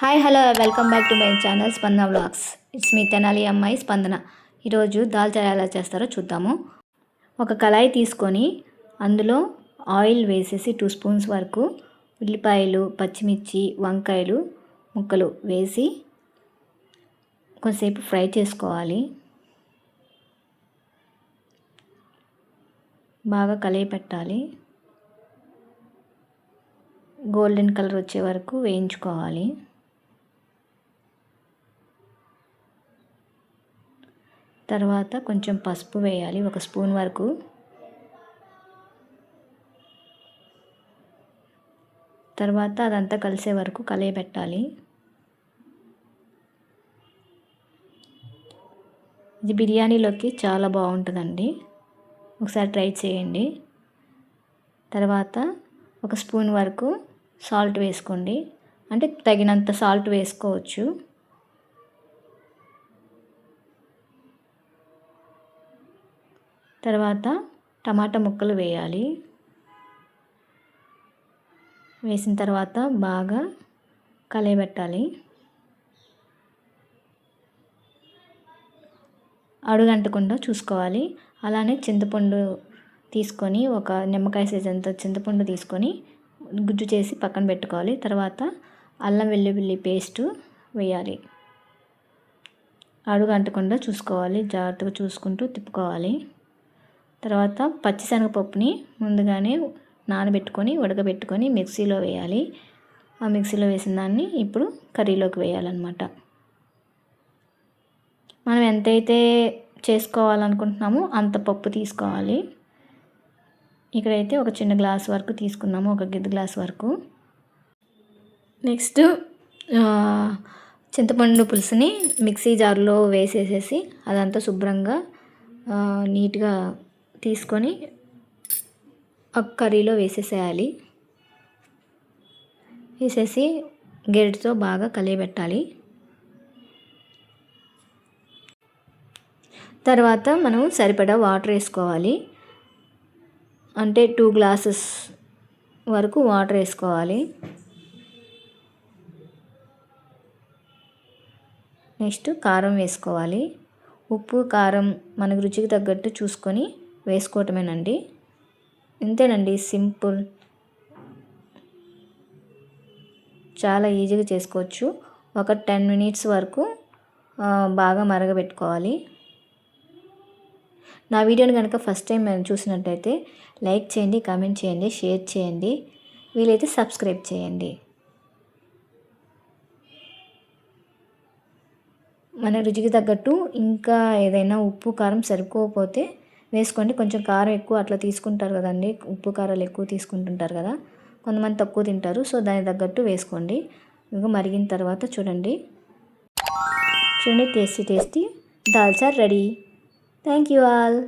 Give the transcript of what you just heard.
Hi hello welcome back to my channel Spandana vlogs it's మీ తెనాలి అమ్మాయి స్పందన ఈరోజు దాల్చార ఎలా చేస్తారో చూద్దాము. ఒక కళాయి తీసుకొని అందులో ఆయిల్ వేసేసి టూ స్పూన్స్ వరకు ఉల్లిపాయలు పచ్చిమిర్చి వంకాయలు ముక్కలు వేసి కొంతసేపు ఫ్రై చేసుకోవాలి. బాగా కలయి పెట్టాలి. గోల్డెన్ కలర్ వచ్చే వరకు వేయించుకోవాలి. తర్వాత కొంచెం పసుపు వేయాలి ఒక స్పూన్ వరకు. తర్వాత అదంతా కలిసే వరకు కలయబెట్టాలి. ఇది బిర్యానీలోకి చాలా బాగుంటుందండి. ఒకసారి ట్రై చేయండి. తర్వాత ఒక స్పూన్ వరకు సాల్ట్ వేసుకోండి. అంటే తగినంత సాల్ట్ వేసుకోవచ్చు. తర్వాత టమాటా ముక్కలు వేయాలి. వేసిన తర్వాత బాగా కలయబెట్టాలి. అడుగంటకుండా చూసుకోవాలి. అలానే చింతపండు తీసుకొని ఒక నిమ్మకాయ సైజ్ అంత చింతపండు తీసుకొని గుజ్జు చేసి పక్కన పెట్టుకోవాలి. తర్వాత అల్లం వెల్లుల్లి పేస్టు వేయాలి. అడుగు అంటకుండా చూసుకోవాలి. జాగ్రత్తగా చూసుకుంటూ తిప్పుకోవాలి. తర్వాత పచ్చిశనగపప్పుని ముందుగానే నానబెట్టుకొని ఉడకబెట్టుకొని మిక్సీలో వేయాలి. ఆ మిక్సీలో వేసిన దాన్ని ఇప్పుడు కర్రీలోకి వేయాలన్నమాట. మనం ఎంతైతే చేసుకోవాలనుకుంటున్నామో అంత పప్పు తీసుకోవాలి. ఇక్కడైతే ఒక చిన్న గ్లాస్ వరకు తీసుకున్నాము ఒక గిద్ద గ్లాస్ వరకు. నెక్స్ట్ చింతపండు పులుసుని మిక్సీ జార్లో వేసేసేసి అదంతా శుభ్రంగా నీట్గా తీసుకొని ఒక కర్రీలో వేసేసేయాలి. వేసేసి గెరిటితో బాగా కలియబెట్టాలి. తర్వాత మనం సరిపడా వాటర్ వేసుకోవాలి. అంటే టూ గ్లాసెస్ వరకు వాటర్ వేసుకోవాలి. నెక్స్ట్ కారం వేసుకోవాలి. ఉప్పు కారం మనకు రుచికి తగ్గట్టు చూసుకొని వేసుకోవటమేనండి. ఇంతేనండి సింపుల్. చాలా ఈజీగా చేసుకోవచ్చు. ఒక టెన్ మినిట్స్ వరకు బాగా మరగబెట్టుకోవాలి. నా వీడియోని కనుక ఫస్ట్ టైం మేము చూసినట్టయితే లైక్ చేయండి కామెంట్ చేయండి షేర్ చేయండి. వీలైతే సబ్స్క్రైబ్ చేయండి. మన రుచికి తగ్గట్టు ఇంకా ఏదైనా ఉప్పు కారం సరిపోకపోతే వేసుకోండి. కొంచెం కారం ఎక్కువ అట్లా తీసుకుంటారు కదండి. ఉప్పు కారాలు ఎక్కువ తీసుకుంటుంటారు కదా. కొంతమంది తక్కువ తింటారు. సో దానికి తగ్గట్టు వేసుకోండి. ఇంకా మరిగిన తర్వాత చూడండి. చూడండి tasty tasty dalcha ready. Thank you all.